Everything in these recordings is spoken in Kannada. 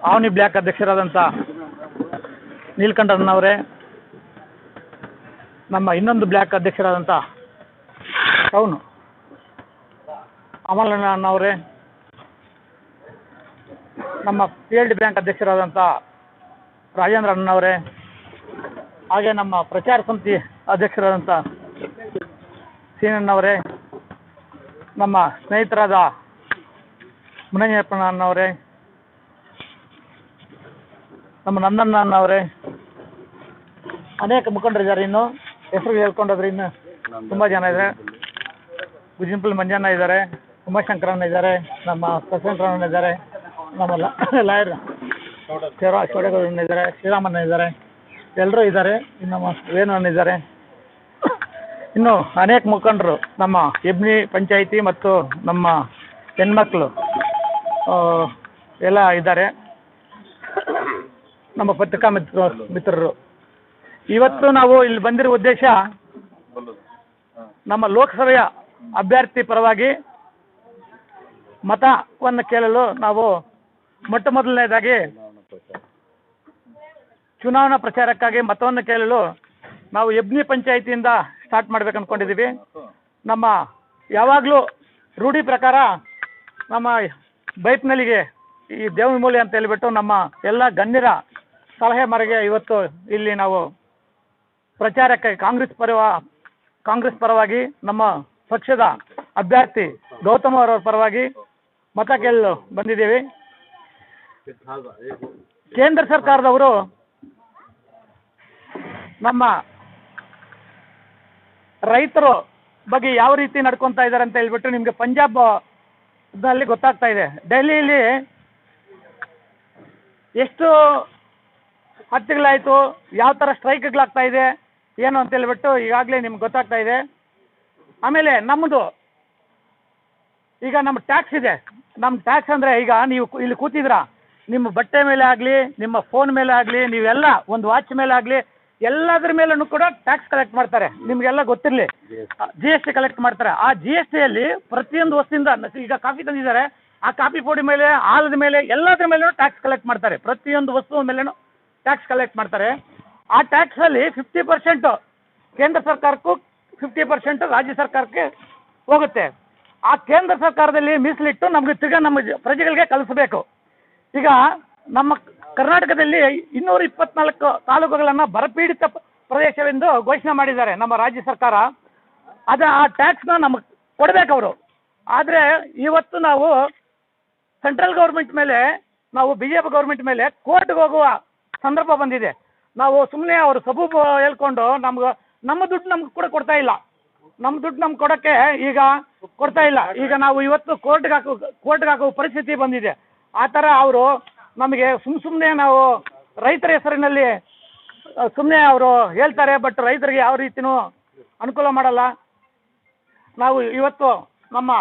ಆವನಿ ಬ್ಲ್ಯಾಕ್ ಅಧ್ಯಕ್ಷರಾದಂಥ ನೀಲ್ಕಂಠಣ್ಣವರೇ ನಮ್ಮ ಇನ್ನೊಂದು ಬ್ಲ್ಯಾಕ್ ಅಧ್ಯಕ್ಷರಾದಂಥ ಟೌನು ಅಮಲಣ್ಣ ನಮ್ಮ ಫೀಲ್ಡ್ ಬ್ಯಾಂಕ್ ಅಧ್ಯಕ್ಷರಾದಂಥ ರಾಜೇಂದ್ರ ಅಣ್ಣವರೇ ಹಾಗೆ ನಮ್ಮ ಪ್ರಚಾರ ಸಮಿತಿ ಅಧ್ಯಕ್ಷರಾದಂಥ ಸೀನಣ್ಣವರೇ ನಮ್ಮ ಸ್ನೇಹಿತರಾದ ಮುನಯ್ಯಪ್ಪನ ಅಣ್ಣವರೇ ನಮ್ಮ ನಂದಣ್ಣ ಅಣ್ಣವರೇ ಅನೇಕ ಮುಖಂಡರಿದ್ದಾರೆ ಇನ್ನು. ಹೆಸರು ಹೇಳ್ಕೊಂಡೋದ್ರೆ ಇನ್ನು ತುಂಬ ಜನ ಇದ್ದಾರೆ. ಗುಜಿಂಪಲ್ ಮಂಜಣ್ಣ ಇದ್ದಾರೆ, ಉಮಾಶಂಕರಣ್ಣ ಇದ್ದಾರೆ, ನಮ್ಮ ಪ್ರಶಾಂತರಣ್ಣ ಇದ್ದಾರೆ ನಮ್ಮ ಲಾಯರ್ ಶಿವ ಶಿವಗೌಡಣ್ಣ ಇದ್ದಾರೆ, ಶ್ರೀರಾಮಣ್ಣ ಇದ್ದಾರೆ. ಎಲ್ಲರೂ ಇದ್ದಾರೆ, ಇನ್ನು ನಮ್ಮ ವೇಣಣ್ಣ ಇದ್ದಾರೆ. ಇನ್ನು ಅನೇಕ ಮುಖಂಡರು ನಮ್ಮ ಎಬ್ನಿ ಪಂಚಾಯಿತಿ ಮತ್ತು ನಮ್ಮ ಹೆಣ್ಮಕ್ಳು ಎಲ್ಲ ಇದ್ದಾರೆ. ನಮ್ಮ ಪತ್ರಿಕಾ ಮಿತ್ರ ಮಿತ್ರರು. ಇವತ್ತು ನಾವು ಇಲ್ಲಿ ಬಂದಿರೋ ಉದ್ದೇಶ ನಮ್ಮ ಲೋಕಸಭೆಯ ಅಭ್ಯರ್ಥಿ ಪರವಾಗಿ ಮತವನ್ನು ಕೇಳಲು ನಾವು ಮೊಟ್ಟ ಮೊದಲನೇದಾಗಿ ಚುನಾವಣಾ ಪ್ರಚಾರಕ್ಕಾಗಿ ಮತವನ್ನು ಕೇಳಲು ನಾವು ಎಬ್ನಿ ಪಂಚಾಯಿತಿಯಿಂದ ಸ್ಟಾರ್ಟ್ ಮಾಡ್ಬೇಕು ಅಂದ್ಕೊಂಡಿದ್ದೀವಿ ನಮ್ಮ ಯಾವಾಗಲೂ ರೂಢಿ ಪ್ರಕಾರ ನಮ್ಮ ಬೈಪ್ನಲ್ಲಿಗೆ ಈ ದೇವನಮೂಲಿ ಅಂತ ಹೇಳ್ಬಿಟ್ಟು ನಮ್ಮ ಎಲ್ಲ ಗಣ್ಯರ ಸಲಹೆ ಮರೆಗೆ ಇವತ್ತು ಇಲ್ಲಿ ನಾವು ಪ್ರಚಾರಕ್ಕೆ ಕಾಂಗ್ರೆಸ್ ಪರವ, ಕಾಂಗ್ರೆಸ್ ಪರವಾಗಿ ನಮ್ಮ ಪಕ್ಷದ ಅಭ್ಯರ್ಥಿ ಗೌತಮ್ ಅವರ ಪರವಾಗಿ ಮತ ಕೇಳಲು ಬಂದಿದ್ದೀವಿ. ಕೇಂದ್ರ ಸರ್ಕಾರದವರು ನಮ್ಮ ರೈತರು ಬಗ್ಗೆ ಯಾವ ರೀತಿ ನಡ್ಕೊತಾ ಇದ್ದಾರೆ ಅಂತ ಹೇಳ್ಬಿಟ್ಟು ನಿಮಗೆ ಪಂಜಾಬ್ನಲ್ಲಿ ಗೊತ್ತಾಗ್ತಾ ಇದೆ. ಡೆಲ್ಲಿಲಿ ಎಷ್ಟು ಹತ್ಯೆಗಳಾಯಿತು ಯಾವ ಥರ ಸ್ಟ್ರೈಕ್ಗಳಾಗ್ತಾ ಇದೆ ಏನು ಅಂತ ಹೇಳ್ಬಿಟ್ಟು ಈಗಾಗಲೇ ನಿಮ್ಗೆ ಗೊತ್ತಾಗ್ತಾ ಇದೆ. ಆಮೇಲೆ ನಮ್ಮದು ಈಗ ನಮ್ಮ ಟ್ಯಾಕ್ಸ್ ಇದೆ. ನಮ್ಮ ಟ್ಯಾಕ್ಸ್ ಅಂದರೆ ಈಗ ನೀವು ಇಲ್ಲಿ ಕೂತಿದ್ರಾ ನಿಮ್ಮ ಬಟ್ಟೆ ಮೇಲೆ ಆಗಲಿ ನಿಮ್ಮ ಫೋನ್ ಮೇಲೆ ಆಗಲಿ ನೀವೆಲ್ಲ ಒಂದು ವಾಚ್ ಮೇಲೆ ಆಗಲಿ ಎಲ್ಲದ್ರ ಮೇಲೂ ಕೂಡ ಟ್ಯಾಕ್ಸ್ ಕಲೆಕ್ಟ್ ಮಾಡ್ತಾರೆ. ನಿಮಗೆಲ್ಲ ಗೊತ್ತಿರಲಿ. ಜಿ ಎಸ್ ಟಿ ಕಲೆಕ್ಟ್ ಮಾಡ್ತಾರೆ. ಆ ಜಿ ಎಸ್ ಟಿಯಲ್ಲಿ ಪ್ರತಿಯೊಂದು ವಸ್ತುವಿಂದ ಈಗ ಕಾಫಿ ತಂದಿದ್ದಾರೆ. ಆ ಕಾಫಿ ಪುಡಿ ಮೇಲೆ ಆಲದ ಮೇಲೆ ಎಲ್ಲದ್ರ ಮೇಲೂ ಟ್ಯಾಕ್ಸ್ ಕಲೆಕ್ಟ್ ಮಾಡ್ತಾರೆ. ಪ್ರತಿಯೊಂದು ವಸ್ತು ಮೇಲೇನು ಟ್ಯಾಕ್ಸ್ ಕಲೆಕ್ಟ್ ಮಾಡ್ತಾರೆ. ಆ ಟ್ಯಾಕ್ಸಲ್ಲಿ ಫಿಫ್ಟಿ ಪರ್ಸೆಂಟು ಕೇಂದ್ರ ಸರ್ಕಾರಕ್ಕೂ ಫಿಫ್ಟಿ ಪರ್ಸೆಂಟು ರಾಜ್ಯ ಸರ್ಕಾರಕ್ಕೆ ಹೋಗುತ್ತೆ. ಆ ಕೇಂದ್ರ ಸರ್ಕಾರದಲ್ಲಿ ಮೀಸಲಿಟ್ಟು ನಮಗೆ ತಿರ್ಗಾ ನಮ್ಮ ಪ್ರಜೆಗಳಿಗೆ ಕಲಿಸಬೇಕು ಈಗ ನಮ್ಮ ಕರ್ನಾಟಕದಲ್ಲಿ ಇನ್ನೂರ ಇಪ್ಪತ್ನಾಲ್ಕು ತಾಲೂಕುಗಳನ್ನು ಬರಪೀಡಿತ ಪ್ರದೇಶವೆಂದು ಘೋಷಣೆ ಮಾಡಿದ್ದಾರೆ ನಮ್ಮ ರಾಜ್ಯ ಸರ್ಕಾರ. ಅದು ಆ ಟ್ಯಾಕ್ಸ್ನ ನಮಗೆ ಕೊಡಬೇಕು ಅವರು. ಆದರೆ ಇವತ್ತು ನಾವು ಸೆಂಟ್ರಲ್ ಗೌರ್ಮೆಂಟ್ ಮೇಲೆ, ನಾವು ಬಿ ಜೆ ಪಿ ಗೌರ್ಮೆಂಟ್ ಮೇಲೆ ಕೋರ್ಟ್ಗೆ ಹೋಗುವ ಸಂದರ್ಭ ಬಂದಿದೆ. ನಾವು ಸುಮ್ಮನೆ ಅವರು ಸಬೂಬು ಹೇಳ್ಕೊಂಡು ನಮ್ಗೆ, ನಮ್ಮ ದುಡ್ಡು ನಮ್ಗೆ ಕೂಡ ಕೊಡ್ತಾ ಇಲ್ಲ. ನಮ್ಮ ದುಡ್ಡು ನಮ್ಗೆ ಕೊಡೋಕ್ಕೆ ಈಗ ಕೊಡ್ತಾ ಇಲ್ಲ. ಈಗ ನಾವು ಇವತ್ತು ಕೋರ್ಟ್ಗೆ ಹಾಕೋ ಕೋರ್ಟ್ಗೆ ಹಾಕೋ ಪರಿಸ್ಥಿತಿ ಬಂದಿದೆ. ಆ ಥರ ಅವರು ನಮಗೆ ಸುಮ್ಮ ಸುಮ್ಮನೆ ನಾವು ರೈತರ ಹೆಸರಿನಲ್ಲಿ ಸುಮ್ಮನೆ ಅವರು ಹೇಳ್ತಾರೆ, ಬಟ್ ರೈತರಿಗೆ ಯಾವ ರೀತಿನೂ ಅನುಕೂಲ ಮಾಡಲ್ಲ. ನಾವು ಇವತ್ತು ನಮ್ಮ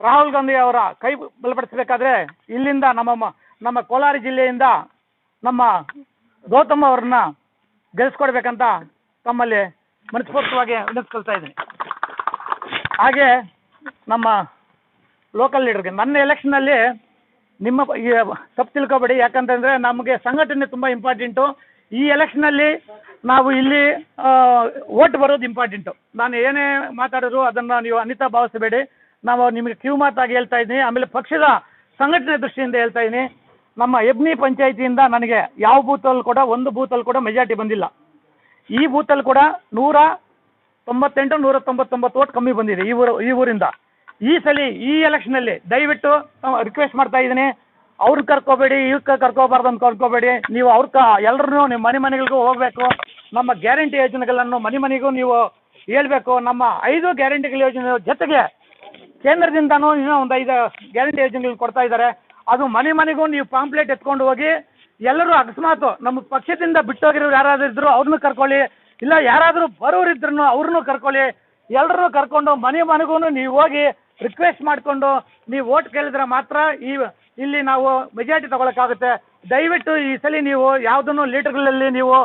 ರಾಹುಲ್ ಗಾಂಧಿ ಅವರ ಕೈ ಬಲಪಡಿಸಬೇಕಾದ್ರೆ ಇಲ್ಲಿಂದ ನಮ್ಮ ನಮ್ಮ ಕೋಲಾರ ಜಿಲ್ಲೆಯಿಂದ ನಮ್ಮ ಗೌತಮ್ ಅವ್ರನ್ನ ಗೆಲ್ಲಿಸ್ಕೊಡ್ಬೇಕಂತ ತಮ್ಮಲ್ಲಿ ಮನಸ್ಫೂರ್ತವಾಗಿ ವಿನಂತಿಸ್ಕೊಳ್ತಾ ಇದ್ದೀನಿ ಹಾಗೆ ನಮ್ಮ ಲೋಕಲ್ ಲೀಡರ್ಗೆ ನನ್ನ ಎಲೆಕ್ಷನಲ್ಲಿ ನಿಮ್ಮ ತಪ್ಪು ತಿಳ್ಕೊಬೇಡಿ. ಯಾಕಂತಂದರೆ ನಮಗೆ ಸಂಘಟನೆ ತುಂಬ ಇಂಪಾರ್ಟೆಂಟು ಈ ಎಲೆಕ್ಷನಲ್ಲಿ ನಾವು ಇಲ್ಲಿ ಓಟ್ ಬರೋದು ಇಂಪಾರ್ಟೆಂಟು ನಾನು ಏನೇ ಮಾತಾಡಿದ್ರು ಅದನ್ನು ನೀವು ಅನಿತಾ ಭಾವಿಸಬೇಡಿ. ನಾವು ನಿಮಗೆ ಕಿವು ಮಾತಾಗಿ ಹೇಳ್ತಾ ಇದ್ದೀನಿ. ಆಮೇಲೆ ಪಕ್ಷದ ಸಂಘಟನೆ ದೃಷ್ಟಿಯಿಂದ ಹೇಳ್ತಾ ಇದ್ದೀನಿ. ನಮ್ಮ ಎಬ್ನಿ ಪಂಚಾಯಿತಿಯಿಂದ ನನಗೆ ಯಾವ ಬೂತಲ್ಲಿ ಕೂಡ ಒಂದು ಬೂತಲ್ಲಿ ಕೂಡ ಮೆಜಾರಿಟಿ ಬಂದಿಲ್ಲ. ಈ ಬೂತಲ್ಲಿ ಕೂಡ ನೂರ ತೊಂಬತ್ತೆಂಟು, ನೂರ ತೊಂಬತ್ತೊಂಬತ್ತು ಓಟ್ ಕಮ್ಮಿ ಬಂದಿದೆ ಈ ಊರು, ಈ ಊರಿಂದ. ಈ ಸಲ ಈ ಎಲೆಕ್ಷನಲ್ಲಿ ದಯವಿಟ್ಟು ರಿಕ್ವೆಸ್ಟ್ ಮಾಡ್ತಾ ಇದ್ದೀನಿ. ಅವ್ರನ್ನ ಕರ್ಕೋಬೇಡಿ ಇವ್ರ ಕರ್ಕೋಬಾರ್ದು ಅಂತ ಕರ್ಕೋಬೇಡಿ. ನೀವು ಅವ್ರ ಕ ಎಲ್ಲರೂ ನಿಮ್ಮ ಮನೆ ಮನೆಗಳಿಗೂ ಹೋಗಬೇಕು. ನಮ್ಮ ಗ್ಯಾರಂಟಿ ಯೋಜನೆಗಳನ್ನು ಮನೆ ಮನೆಗೂ ನೀವು ಹೇಳಬೇಕು. ನಮ್ಮ ಐದು ಗ್ಯಾರಂಟಿಗಳ ಯೋಜನೆ ಜೊತೆಗೆ ಕೇಂದ್ರದಿಂದನೂ ಇನ್ನೂ ಒಂದು ಐದು ಗ್ಯಾರಂಟಿ ಯೋಜನೆಗಳು ಕೊಡ್ತಾ ಇದ್ದಾರೆ. ಅದು ಮನೆ ಮನೆಗೂ ನೀವು ಪಾಂಪ್ಲೆಟ್ ಎತ್ಕೊಂಡು ಹೋಗಿ, ಎಲ್ಲರೂ ಅಕಸ್ಮಾತ್ ನಮ್ಮ ಪಕ್ಷದಿಂದ ಬಿಟ್ಟೋಗಿರೋರು ಯಾರಾದರೂ ಇದ್ರು ಅವ್ರನ್ನೂ ಕರ್ಕೊಳ್ಳಿ, ಇಲ್ಲ ಯಾರಾದರೂ ಬರೋರಿದ್ರು ಅವ್ರನ್ನೂ ಕರ್ಕೊಳ್ಳಿ ಎಲ್ಲರನ್ನೂ ಕರ್ಕೊಂಡು ಮನೆ ಮನೆಗೂ ನೀವು ಹೋಗಿ ರಿಕ್ವೆಸ್ಟ್ ಮಾಡಿಕೊಂಡು ನೀವು ಓಟ್ ಕೇಳಿದ್ರೆ ಮಾತ್ರ ಈ ಇಲ್ಲಿ ನಾವು ಮೆಜಾರಿಟಿ ತಗೊಳಕ್ಕಾಗುತ್ತೆ. ದಯವಿಟ್ಟು ಈ ಸಲ ನೀವು ಯಾವುದನ್ನು ಲೀಟರ್ಗಳಲ್ಲಿ ನೀವು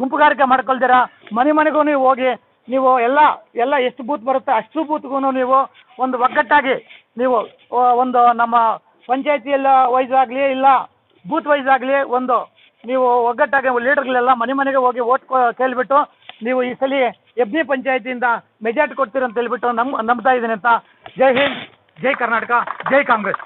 ಗುಂಪುಗಾರಿಕೆ ಮಾಡ್ಕೊಳ್ತೀರಾ, ಮನೆ ಮನೆಗೂ ನೀವು ಹೋಗಿ, ನೀವು ಎಲ್ಲ ಎಲ್ಲ ಎಷ್ಟು ಬೂತ್ ಬರುತ್ತೆ ಅಷ್ಟು ಬೂತ್ಗೂ ನೀವು ಒಂದು ಒಗ್ಗಟ್ಟಾಗಿ ನೀವು ಒಂದು ನಮ್ಮ ಪಂಚಾಯತಿಯಲ್ಲ ವೈಸ್ ಆಗಲಿ ಇಲ್ಲ, ಬೂತ್ ವೈಸ್ ಆಗಲಿ ಒಂದು, ನೀವು ಒಗ್ಗಟ್ಟಾಗಿ ಲೀಡರ್ಗಳೆಲ್ಲ ಮನೆ ಮನೆಗೆ ಹೋಗಿ ಓಟ್ ಕೇಳಿಬಿಟ್ಟು ನೀವು ಈ ಸಲ ಎಬ್ನಿ ಪಂಚಾಯತಿಯಿಂದ ಮೆಜಾರಿಟಿ ಕೊಡ್ತೀರಂತ ಹೇಳ್ಬಿಟ್ಟು ನಮ್, ನಂಬ್ತಾ ಇದ್ದೀನಿ ಅಂತ. ಜೈ ಹಿಂದ್, ಜೈ ಕರ್ನಾಟಕ, ಜೈ ಕಾಂಗ್ರೆಸ್.